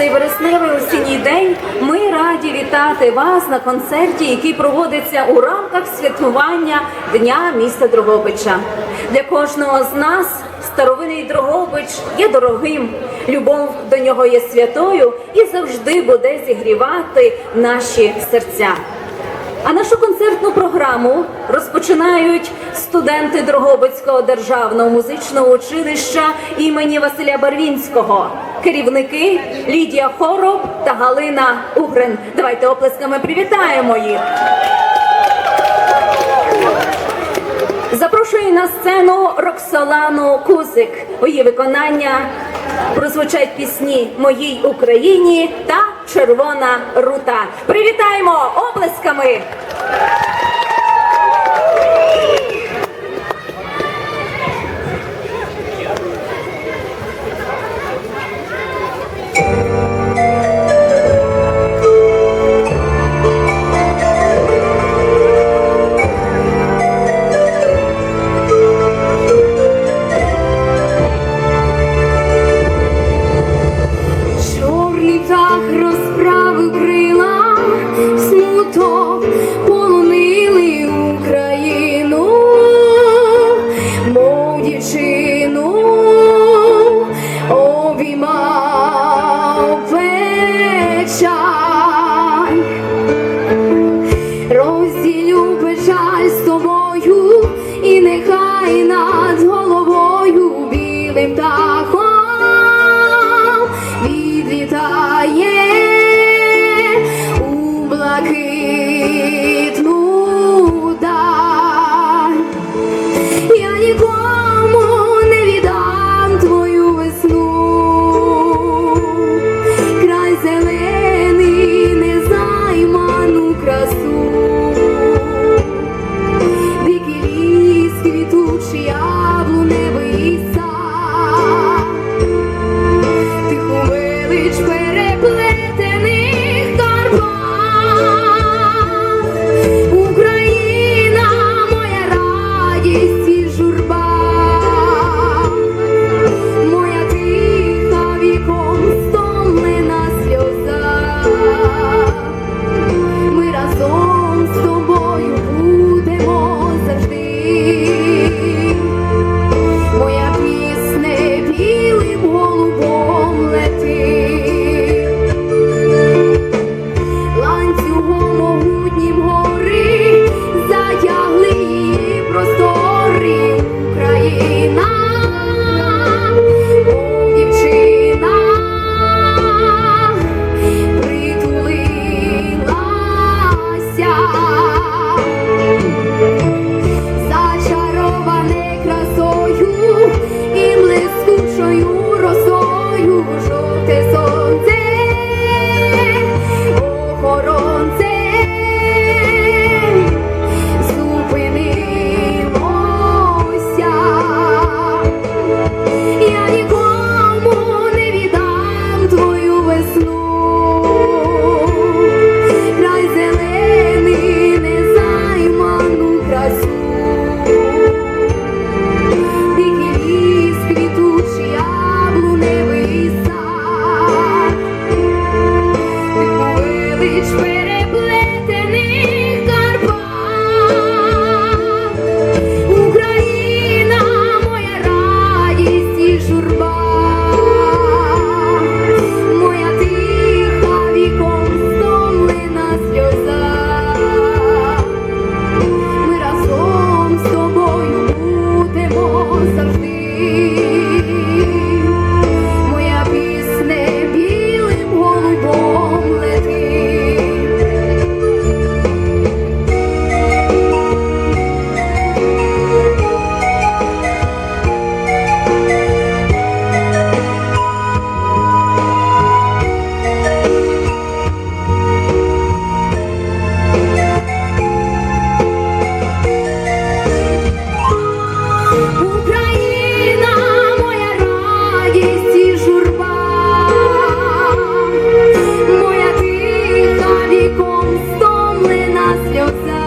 цей вересневий осінній день ми раді вітати вас на концерті, який проводиться у рамках святкування Дня міста Дрогобича. Для кожного з нас старовинний Дрогобич є дорогим, любов до нього є святою і завжди буде зігрівати наші серця. А нашу концертну програму розпочинають студенти Дрогобицького державного музичного училища імені Василя Барвінського, керівники Лідія Хороб та Галина Угрин. Давайте оплесками привітаємо їх. Запрошую на сцену Роксолану Кузик. У її виконання прозвучать пісні Моїй Україні та Червона рута. Привітаємо оплесками! Україна моя радість і журба. стомлена сльоза.